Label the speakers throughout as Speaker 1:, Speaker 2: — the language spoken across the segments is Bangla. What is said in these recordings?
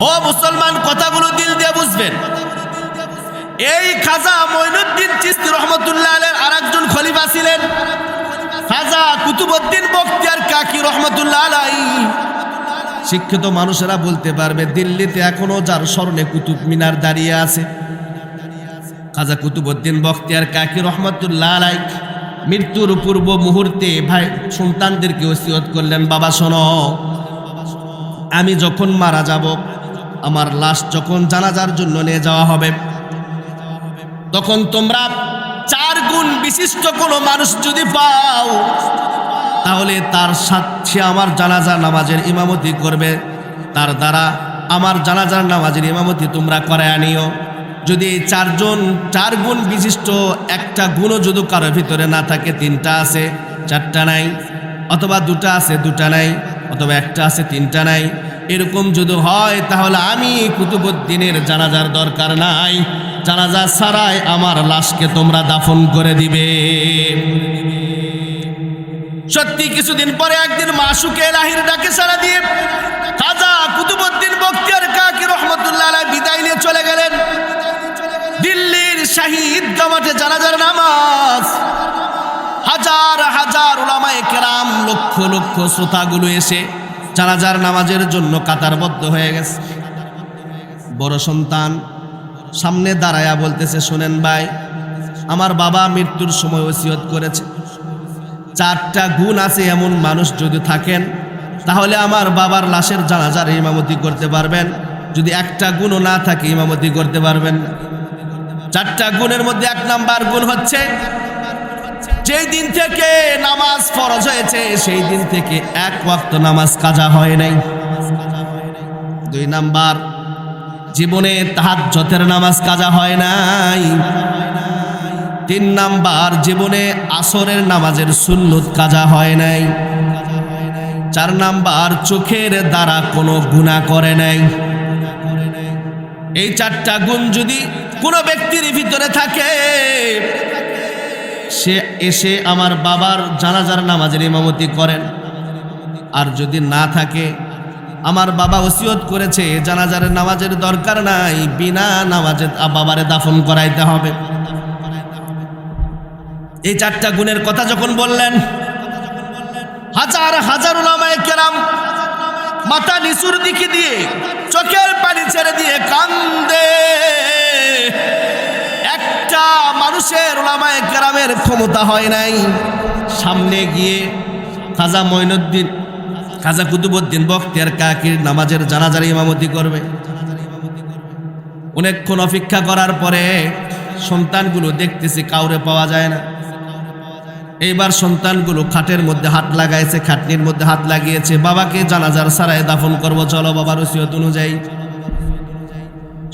Speaker 1: ও মুসলমান, কথাগুলো দিল দিয়ে বুঝবেন। এই খাজা মঈনুদ্দিন চিস্তি রহমতুল্লাহ আলের আর একজন খলিফা ছিলেন। খাজা কুতুবুদ্দিন বখতিয়ার কাকি রহমতুল্লাহ আলাই। শিক্ষিত মানুষেরা বলতে পারবে, দিল্লিতে এখনও যার স্মরণে কুতুব মিনার দাঁড়িয়ে আছে। খাজা কুতুবুদ্দিন বখতিয়ার কাকি রহমতুল্লাহ আলাই, মৃত্যুর পূর্ব মুহূর্তে ভাই সন্তানদেরকে ওসিয়ত করলেন, বাবা শোনো, আমি যখন মারা যাব আমার লাশ যখন জানাজার জন্য নিয়ে যাওয়া হবে, তখন তোমরা চার গুণ বিশিষ্ট কোনো মানুষ যদি পাও, তাহলে তার সাথে আমার জানাজা নামাজের ইমামতি করবে। তার দ্বারা আমার জানাজার নামাজের ইমামতি তোমরা করে আনিও। যদি এই চারজন, চার গুণ বিশিষ্ট একটা গুণও যদি কারোর ভিতরে না থাকে, তিনটা আছে, চারটা নাই, অথবা দুটা আছে, দুটা নাই, অথবা একটা আছে, তিনটা নাই এরকম যদি হয়, তাহলে আমি কুতুবুদ্দিনের জানাজার দরকার নাই। জানাজা ছাড়াই আমার লাশকে তোমরা দাফন করে দিবে। সত্যি কিছুদিন পরে একদিন মাসুকে এলাহির ডাকে সারা দিয়ে খাজা কুতুবুদ্দিন বক্তিয়ার কাকি রহমতুল্লাহ বিদায় নিয়ে চলে গেলেন। দিল্লির শাহিদ গামাটে জানাজার নামাজ। হাজার হাজার উলামায়ে কেরাম লক্ষ লক্ষ শ্রোতাগুলো এসে জানাজার নামাজের জন্য কাতারবদ্ধ হয়ে গেছে। বড় সন্তান সামনে দাঁড়ায়া বলতেছে, শোনেন ভাই, আমার বাবা মৃত্যুর সময় ওসিয়ত করেছে। চারটা গুণ আছে এমন মানুষ যদি থাকেন, তাহলে আমার বাবার লাশের জানাজার ইমামতি করতে পারবেন। যদি একটা গুণও না থাকে, ইমামতি করতে পারবেন চারটা গুণের মধ্যে এক নাম্বার গুণ হচ্ছে যেই দিন থেকে নামাজ ফরজ হয়েছে, সেই দিন থেকে এক ওয়াক্ত নামাজ কাজা হয় নাই। দুই নাম্বার, জীবনে তাহাজ্জতের নামাজ কাজা হয় নাই। তিন নাম্বার, জীবনে আসরের নামাজের সুন্নত কাজা হয় নাই। চার নাম্বার, চোখের দ্বারা কোনো গুণা করে নাই। এই চারটা গুণ যদি কোনো ব্যক্তির ভিতরে থাকে সে এসে আমার বাবার জানাজার নামাজের ইমামতি করেন। আর যদি না থাকে, আমার বাবা ওসিয়ত করেছে, জানাজার নামাজের দরকার নাই, বিনা নামাজে বাবারে দাফন করাইতে হবে। এই চারটা গুণের কথা যখন বললেন, হাজার হাজার উলামায়ে কেরাম মাথা নিচুর দিকে দিয়ে, চোখের পানি ছেড়ে দিয়ে কান্দে মানুষের ওলামায়ে কেরামের ক্ষমতা হয় নাই। সামনে গিয়ে খাজা মঈনুদ্দিন, খাজা কুতুবুদ্দিন বখতিয়ার কাকির নামাজের জানাজার ইমামতি করবে। অনেকক্ষণ অপেক্ষা করার পরে সন্তানগুলো দেখতেছি কাউরে পাওয়া যায় না। এইবার সন্তানগুলো খাটের মধ্যে হাত লাগাইছে, খাটনির মধ্যে হাত লাগিয়েছে। বাবাকে জানাজার সারায় দাফন করব, চলো বাবার ওসিয়ত অনুযায়ী।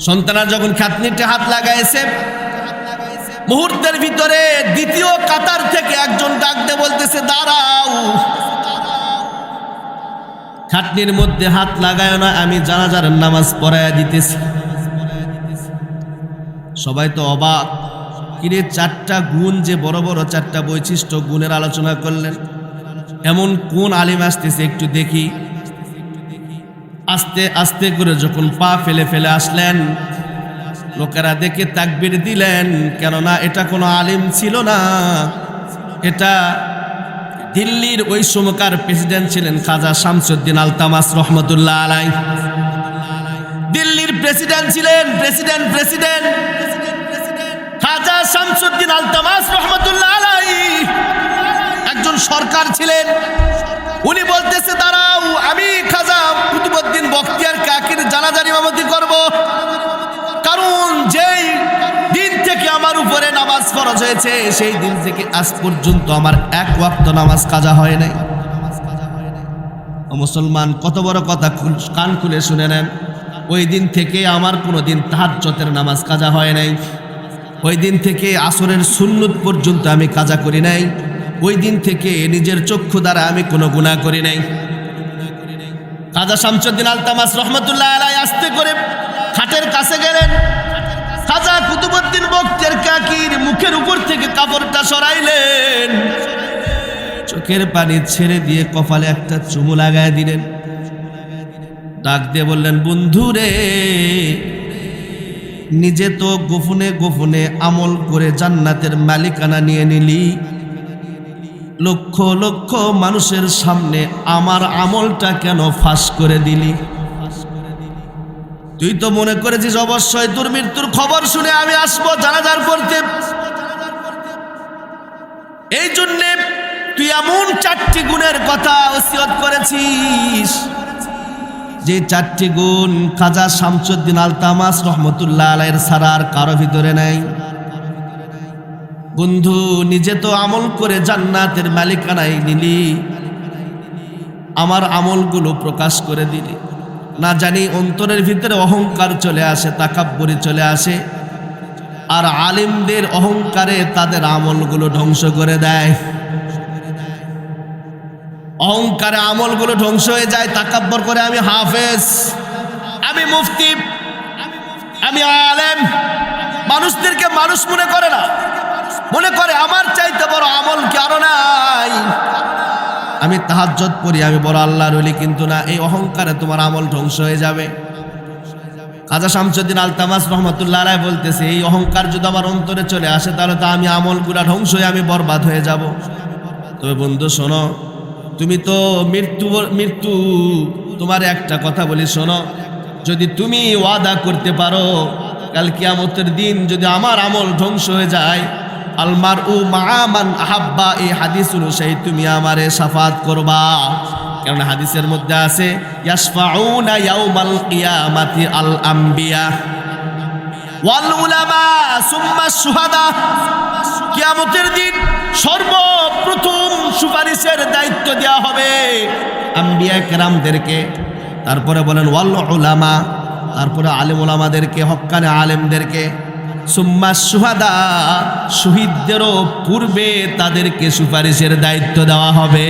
Speaker 1: সন্তানা যখন খাটনিতে হাত লাগাইছে মুহূর্তের ভিতরে দ্বিতীয় কাতার থেকে একজন ডাকতে বলতেছে, দাঁড়াও। খাটনির মধ্যে হাত লাগায় না, আমি জানাজার নামাজ পড়ায় দিতেছি। সবাই তো অবাক, কিরে চারটা গুণ যে বড় বড় চারটা বৈশিষ্ট্য গুণের আলোচনা করলেন। এমন কোন আলিম আসতেছে একটু দেখি। আস্তে আস্তে করে যখন পা ফেলে ফেলে আসলেন লোকেরা দেখে তাকবির দিলেন, কেননা এটা কোনো আলিম ছিল না। এটা দিল্লির ওই সময়কার প্রেসিডেন্ট ছিলেন খাজা শামসুদ্দিন আলতামাস রহমতুল্লাহ আলাই দিল্লির প্রেসিডেন্ট ছিলেন, প্রেসিডেন্ট প্রেসিডেন্ট, খাজা শামসুদ্দিন আলতামাস রহমতুল্লাহ আলাই একজন সরকার ছিলেন, উনি বলতেছে, দাঁড়াও, আমি খাজা কুতুবুদ্দিন বখতিয়ার কাকির জানাজার ইমামতি করব কারণ যেই দিন থেকে আমার উপরে নামাজ ফরজ হয়েছে, সেই দিন থেকে আজ পর্যন্ত আমার এক ওয়াক্ত নামাজ কাজা হয় নাই। মুসলমান, কত বড় কথা কান খুলে শুনে নেন। ওই দিন থেকে আমার কোনো দিন তাহাজ্জতের নামাজ কাজা হয় নাই। ওই দিন থেকে আসরের সুন্নত পর্যন্ত আমি কাজা করি নাই। ওই দিন থেকে নিজের চক্ষু দ্বারা আমি কোনো গুণা করি নাই। কাজা শামসুদ্দিন আলতামাস রহমতুল্লাহ আলাই আসতে করে খাটের কাছে গেলেন। খাজা কুতুবুদ্দিন বক্তের কাকির মুখের উপর থেকে কাপড়টা সরাইলেন। চোখের পানি ছেড়ে দিয়ে কপালে একটা চুমু লাগায় দিলেন। ডাক দিয়ে বললেন, বন্ধু রে, নিজে তো গোপনে গোপনে আমল করে জান্নাতের মালিকানা নিয়ে নিলি। লক্ষ লক্ষ মানুষের সামনে আমার আমলটা কেন ফাঁস করে দিলি? তুই তো মনে করেছিস অবশ্যই তোর মৃত্যুর খবর শুনে আমি আসব, জানাজার করতে এই জন্যে তুই এমন চারটি গুণের কথা ওসিয়ত করেছিস। যে চারটি গুণ খাজা শামসুদ্দিন আলতামাস রহমতুল্লাহ আলাইয়ের সারার কারও ভিতরে নাই। বন্ধু, নিজে তো আমল করে জান্নাতের মালিকানায় নিলি। আমার আমলগুলো প্রকাশ করে দিলি। না জানি অন্তরের ভিতরে অহংকার চলে আসে, তাকাব্বরি চলে আসে। আর আলিমদের অহংকারে তাদের আমলগুলো ধ্বংস করে দেয়। অহংকারে আমলগুলো ধ্বংস হয়ে যায়, তাকাব্বর করে, আমি হাফেজ, আমি মুফতি, আমি আলেম। মানুষদেরকে মানুষ মনে করে না। মনে করে আমার চাইতে বড় আমল কি আরও নাই? আমি তাহাজ্জত পড়ি, আমি বড় আল্লাহ রলি কিন্তু না, এই অহংকারে তোমার আমল ধ্বংস হয়ে যাবে। কাজা শামসুদ্দিন আলতামাস রহমতুল্লাহ রায় বলতেছে, এই অহংকার যদি আমার অন্তরে চলে আসে, তাহলে তো আমি আমলগুলা ধ্বংস হয়ে আমি বরবাদ হয়ে যাব। তবে বন্ধু, শোনো, তুমি তো মৃত্যু মৃত্যু, তোমার একটা কথা বলি, শোনো, যদি তুমি ওয়াদা করতে পারো, কাল কিয়ামতের দিন যদি আমার আমল ধ্বংস হয়ে যায় আলমার উ মামান আহাব্বা, এই হাদিস অনুযায়ী তুমি আমারে সাফাত করবা। কারণ হাদিসের মধ্যে আছে আল আম্বিয়া দিন সর্বপ্রথম সুপারিশের দায়িত্ব দেওয়া হবে আম্বিয়া তারপরে বলেন ওয়াল তারপরে আলেম ওলামাদেরকে হক্কানে আলেমদেরকে। সুম্মা সুহাদা শহীদদেরও পূর্বে তাদেরকে সুপারিশের দায়িত্ব দেওয়া হবে।